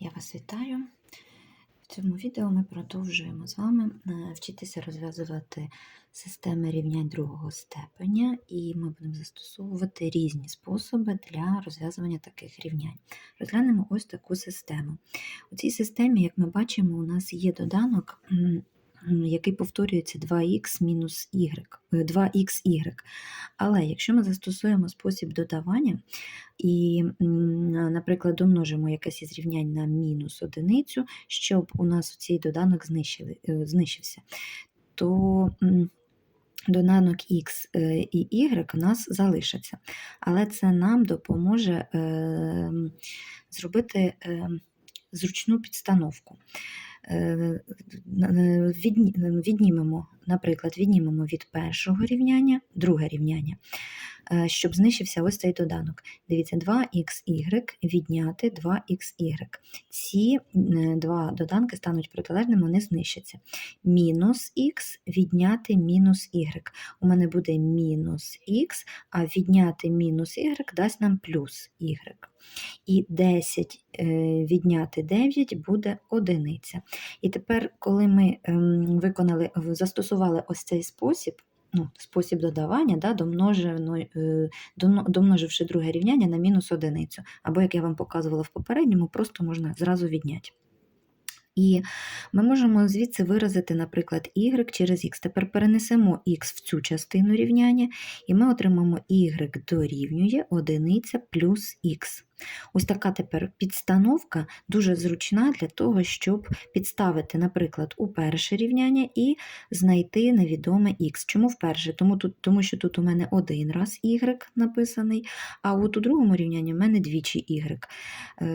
Я вас вітаю. В цьому відео ми продовжуємо з вами е, вчитися розв'язувати системи рівнянь другого степеня, і ми будемо застосовувати різні способи для розв'язування таких рівнянь. Розглянемо ось таку систему. У цій системі, як ми бачимо, у нас є доданок, який повторюється 2х мінус y, е, 2xy. Але якщо ми застосуємо спосіб додавання, і, наприклад, домножимо якесь із рівнянь на мінус одиницю, щоб у нас цей доданок е, знищився, то доданок x е, і y у нас залишаться. Але це нам допоможе е, зробити е, зручну підстановку. Е, Віднімемо, наприклад, віднімемо від першого рівняння друге рівняння, щоб знищився ось цей доданок. Дивіться, 2xy відняти 2xy. Ці е, два доданки стануть протилежними, вони знищаться. Мінус х відняти мінус y. У мене буде мінус х, а відняти мінус y дасть нам плюс y. І 10 е, відняти 9 буде одиниця. І тепер, коли ми ем, виконали, застосували ось цей спосіб, ну, спосіб додавання, да, е, домно- домноживши друге рівняння на мінус одиницю, або, як я вам показувала в попередньому, просто можна зразу відняти. І ми можемо звідси виразити, наприклад, y через x. Тепер перенесемо x в цю частину рівняння, і ми отримаємо y дорівнює одиниця плюс x. Ось така тепер підстановка дуже зручна для того, щоб підставити, наприклад, у перше рівняння і знайти невідоме x. Чому вперше? Тому, тут, тому що тут у мене один раз y написаний, а от у другому рівнянні в мене двічі y. Е,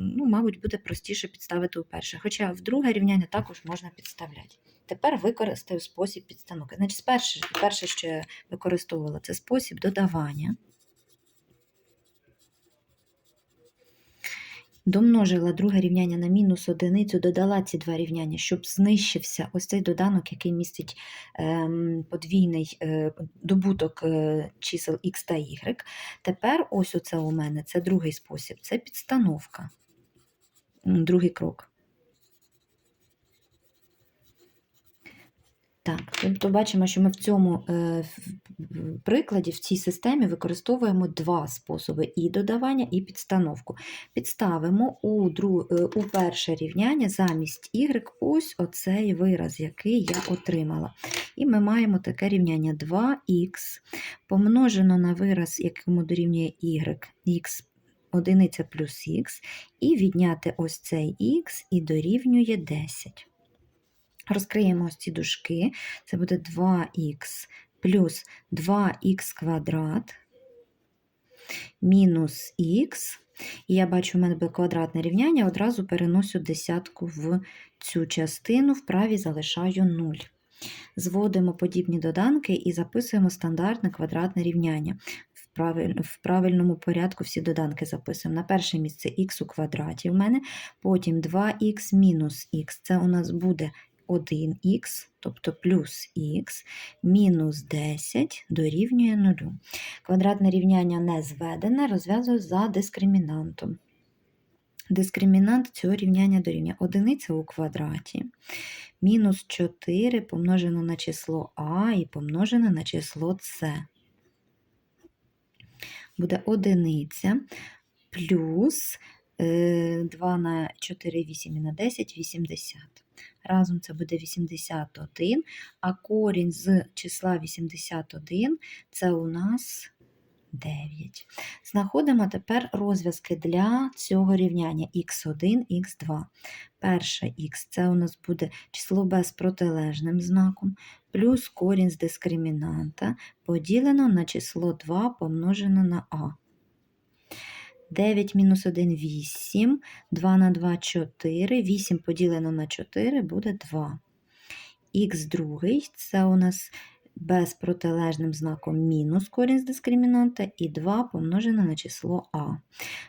ну, мабуть, буде простіше підставити у перше. Хоча в друге рівняння також можна підставляти. Тепер використаю спосіб підстановки. Значить, перше, перше, що я використовувала, це спосіб додавання. Домножила друге рівняння на мінус одиницю, додала ці два рівняння, щоб знищився ось цей доданок, який містить ем, подвійний е, добуток е, чисел x та y. Тепер ось оце у мене це другий спосіб, це підстановка. Другий крок. Так, тобто бачимо, що ми в цьому е, прикладі, в цій системі використовуємо два способи і додавання, і підстановку. Підставимо у, дру, е, у перше рівняння замість y ось оцей вираз, який я отримала. І ми маємо таке рівняння 2х помножено на вираз, якому дорівнює y, х одиниця плюс х, і відняти ось цей х і дорівнює 10. Розкриємо ось ці дужки. Це буде 2х плюс 2х квадрат мінус х. І я бачу, у мене буде квадратне рівняння, одразу переносю десятку в цю частину, вправі залишаю 0. Зводимо подібні доданки і записуємо стандартне квадратне рівняння. В В правильному порядку всі доданки записуємо. На перше місце х у квадраті в мене, потім 2х мінус х. Це у нас буде 1х, тобто плюс х, мінус 10 дорівнює 0. Квадратне рівняння не зведене, розв'язую за дискримінантом. Дискримінант цього рівняння дорівнює 1 у квадраті, мінус 4 помножено на число а і помножено на число с. Буде одиниця плюс е, 2 на 4, 8 і на 10, 80. Разом це буде 81, а корінь з числа 81 це у нас 9. Знаходимо тепер розв'язки для цього рівняння х1, х2. Перше х це у нас буде число без протилежним знаком, плюс корінь з дискримінанта поділено на число 2 помножено на а. 9 мінус 1 – 8, 2 на 2 – 4, 8 поділено на 4 буде 2. Х другий – це у нас без протилежним знаком мінус корінь з дискримінанта і 2 помножено на число а.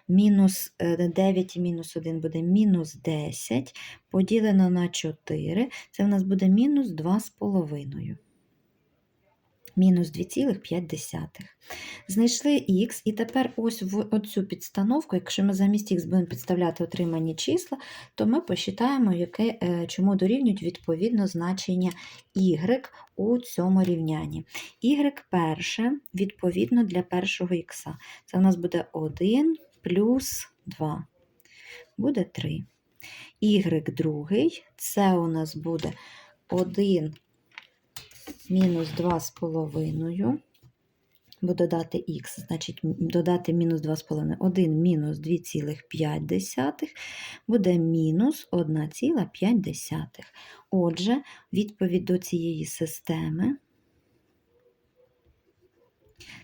Мінус е, 9 і мінус 1 буде мінус 10, поділено на 4, це у нас буде мінус 2,5. Мінус 2,5. Знайшли х, і тепер ось в оцю підстановку, якщо ми замість х будемо підставляти отримані числа, то ми посчитаємо, яке, е, чому дорівнюють відповідно значення y у цьому рівнянні. y перше відповідно для першого х. Це у нас буде 1 плюс 2, буде 3. y другий, це у нас буде 1 мінус 2,5. Бо додати х, значить додати мінус 2,5, 1 мінус 2,5 буде мінус 1,5. Отже, відповідь до цієї системи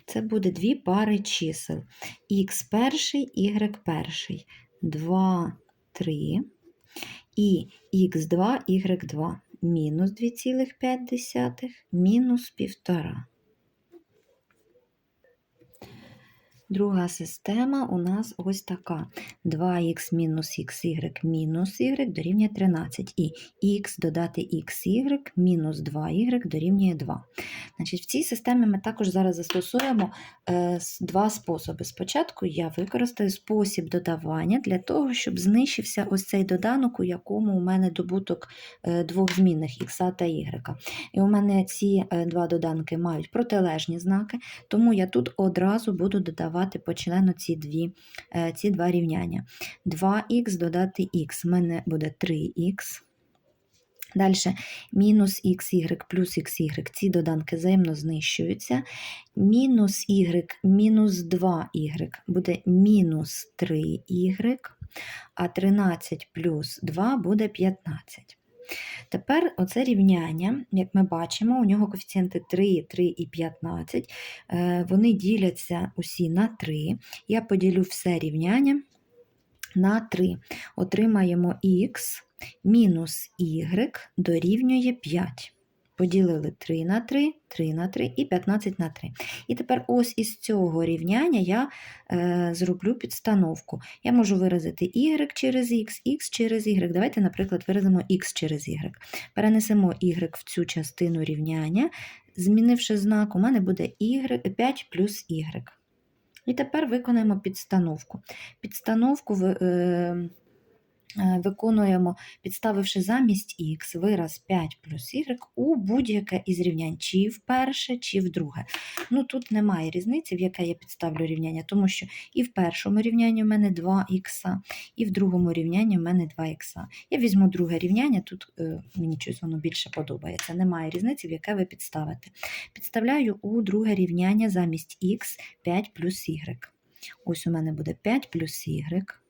це буде дві пари чисел. х перший, y перший. 2, 3 і х2, y2 мінус 2,5, мінус 1,5. Друга система у нас ось така. 2х мінус xy мінус y дорівнює 13. І х додати xy мінус 2y дорівнює 2. Значить, В цій системі ми також зараз застосуємо е, два способи. Спочатку я використаю спосіб додавання для того, щоб знищився ось цей доданок, у якому у мене добуток е, двох змінних х та y. І у мене ці е, два доданки мають протилежні знаки, тому я тут одразу буду додавати по члену ці, дві, ці два рівняння. 2х додати х, в мене буде 3х. Далі мінус xy плюс xy, ці доданки взаємно знищуються. Мінус y мінус 2y буде мінус 3y, а 13 плюс 2 буде 15. Тепер оце рівняння, як ми бачимо, у нього коефіцієнти 3, 3 і 15, е, вони діляться усі на 3. Я поділю все рівняння на 3. Отримаємо х мінус y дорівнює 5 поділили 3 на 3, 3 на 3 і 15 на 3. І тепер ось із цього рівняння я е, зроблю підстановку. Я можу виразити y через x, x через y. Давайте, наприклад, виразимо x через y. Перенесемо y в цю частину рівняння. Змінивши знак, у мене буде y, 5 плюс y. І тепер виконаємо підстановку. Підстановку е, виконуємо, підставивши замість х вираз 5 плюс y у будь-яке із рівнянь, чи в перше, чи в друге. Ну, Тут немає різниці, в яке я підставлю рівняння, тому що і в першому рівнянні в мене 2х, і в другому рівнянні в мене 2х. Я візьму друге рівняння, тут е, мені щось воно більше подобається. Немає різниці, в яке ви підставите. Підставляю у друге рівняння замість х 5 плюс y. Ось у мене буде 5 плюс y.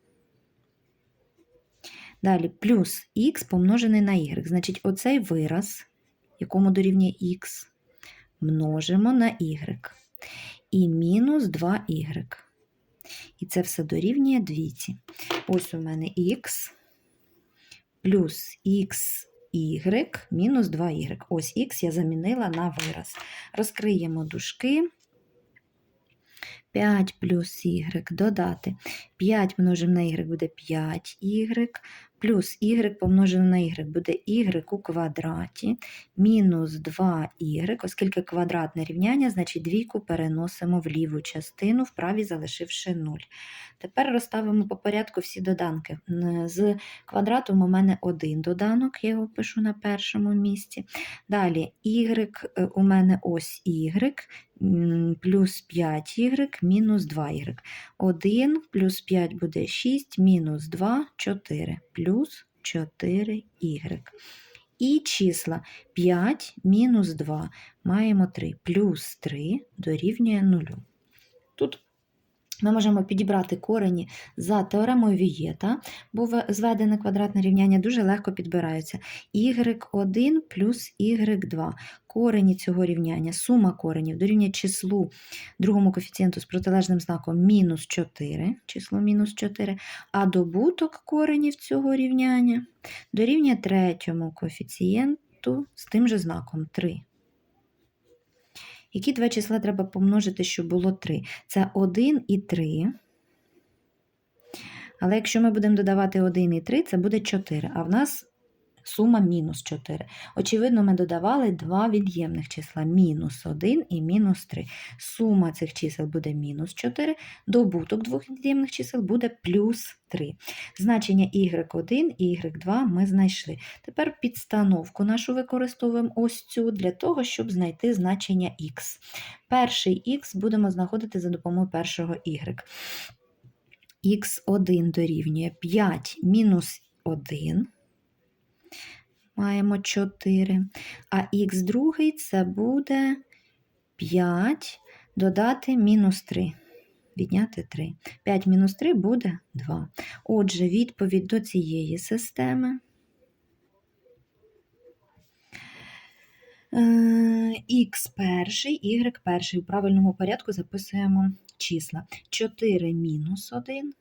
Далі плюс х помножений на y. Значить, оцей вираз, якому дорівнює х, множимо на y. І мінус 2y. І це все дорівнює двійці. Ось у мене х плюс xy мінус 2y. Ось х я замінила на вираз. Розкриємо дужки. 5 плюс y додати. 5 множимо на y буде 5y, плюс y помножено на y буде y у квадраті, мінус 2y, оскільки квадратне рівняння, значить двійку переносимо в ліву частину, вправі залишивши 0. Тепер розставимо по порядку всі доданки. З квадратом у мене один доданок, я його пишу на першому місці. Далі y е, у мене ось y, плюс 5y мінус 2y. 1 плюс 5 буде 6, мінус 2 4, плюс 4y. І числа 5 мінус 2 маємо 3, плюс 3 дорівнює 0. Тут ми можемо підібрати корені за теоремою Вієта, бо зведене квадратне рівняння дуже легко підбираються. y1 плюс y2. Корені цього рівняння, сума коренів дорівнює числу другому коефіцієнту з протилежним знаком мінус 4, число мінус 4, а добуток коренів цього рівняння дорівнює третьому коефіцієнту з тим же знаком 3. Які два числа треба помножити, щоб було 3? Це 1 і 3. Але якщо ми будемо додавати 1 і 3, це буде 4. А в нас сума мінус 4. Очевидно, ми додавали два від'ємних числа мінус 1 і мінус 3. Сума цих чисел буде мінус 4, добуток двох від'ємних чисел буде плюс 3. Значення y1 і y2 ми знайшли. Тепер підстановку нашу використовуємо ось цю для того, щоб знайти значення х. Перший х будемо знаходити за допомогою першого y. х1 дорівнює 5 мінус 1. Маємо 4. А х другий це буде 5 додати мінус 3. Відняти 3. 5 мінус 3 буде 2. Отже, відповідь до цієї системи. Х перший, y перший. У правильному порядку записуємо числа. 4 мінус 1.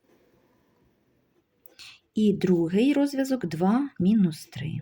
І другий розв'язок 2 мінус 3.